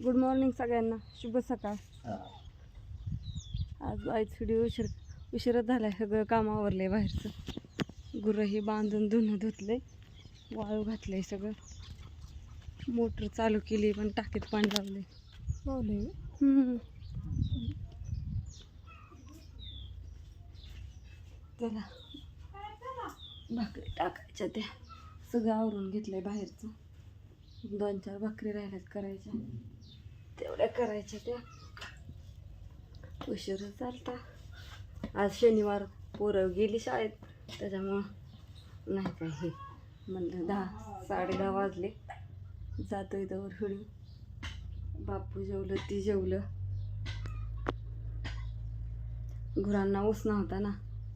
Good morning सगळ्यांना. शुभ सकाळ. आज आईच व्हिडिओ उशीर उशीरच झाला सगळं काम आवरलं बाहेरचं. गुरंही बांधून धुणं धुतलं वाळू घातलं सगळं. मोटर चालू केली पण टाकीत पाणी लावलं लावले चला. भाकरी टाकायच्या त्या. सगळं आवरून घेतलंय बाहेरचं. दोन चार भाकरी राहिल्यात करायच्या. तेवढ्या करायच्या त्या. उशीर चालता आज शनिवार पोरं गेली शाळेत त्याच्यामुळं नाही काय हे. म्हणलं दहा साडे दहा वाजले. जातो इथं हिडी बापू जेवलं ती जेवलं. गुरांना उसना नव्हता ना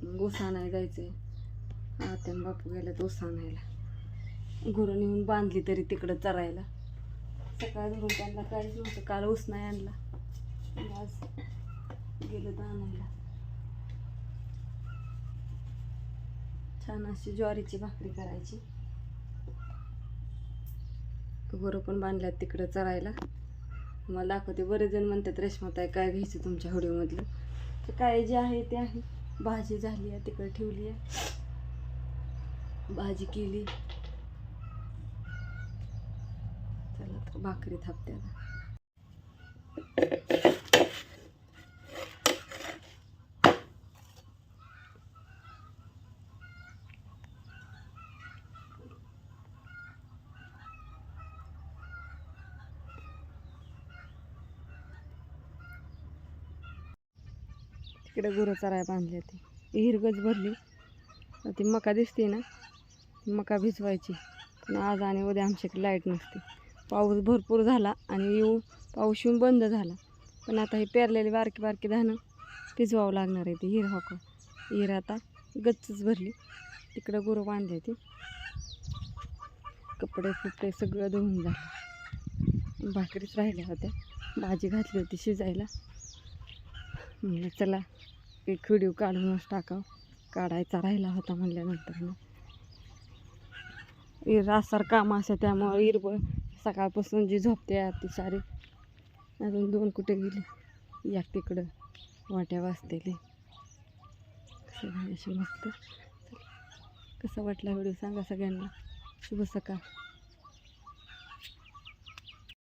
मग नाही आणायला जायचंय. आता बापू गेला तर उसा आणायला गुरं नेऊन बांधली तरी तिकडं चरायला. सकाळ धरून त्यांना काहीच नव्हतं. काल ऊस नाही आणला. आज गेलं तर आणायला. छान अशी ज्वारीची भाकरी करायची. घरं पण बांधल्यात तिकडं चरायला. मला दाखवते. बरेच जण म्हणतात रेशमाताई काय घ्यायचं तुमच्या व्हिडिओमधलं तर काय जे आहे ते आहे. भाजी झाली आहे तिकडं ठेवली आहे. भाजी केली. चला तर भाकरी थापत्याला तिकडे गुरं चराय बांधले ते हिरगज भरली. ती मका दिसते ना मका भिजवायची. पण आज आणि उद्या आमच्याकडे लाइट नसते. पाऊस भरपूर झाला आणि येऊ पाऊस येऊन बंद झाला. पण आता हे पेरलेले बारकी बारकी धानं भिजवावं लागणार आहे ते हिर हॉक हिर आता गच्चच भरली. तिकडं गुरं बांधले ते. कपडे फुपडे सगळं धुवून झालं. भाकरीच राहिल्या होत्या. भाजी घातली होती शिजायला. म्हणलं चला एक व्हिडिओ काढूनच टाकावं. काढायचा राहिला होता म्हणल्यानंतर ना इर रासार काम असं त्यामुळं इरब सकाळपासून जी झोपते ती सारी. अजून दोन कुठे गेली. या तिकडं वाट्या वाचतेली सगळी अशी मस्त. कसं वाटला व्हिडिओ सांगा सगळ्यांना. शुभ सकाळ.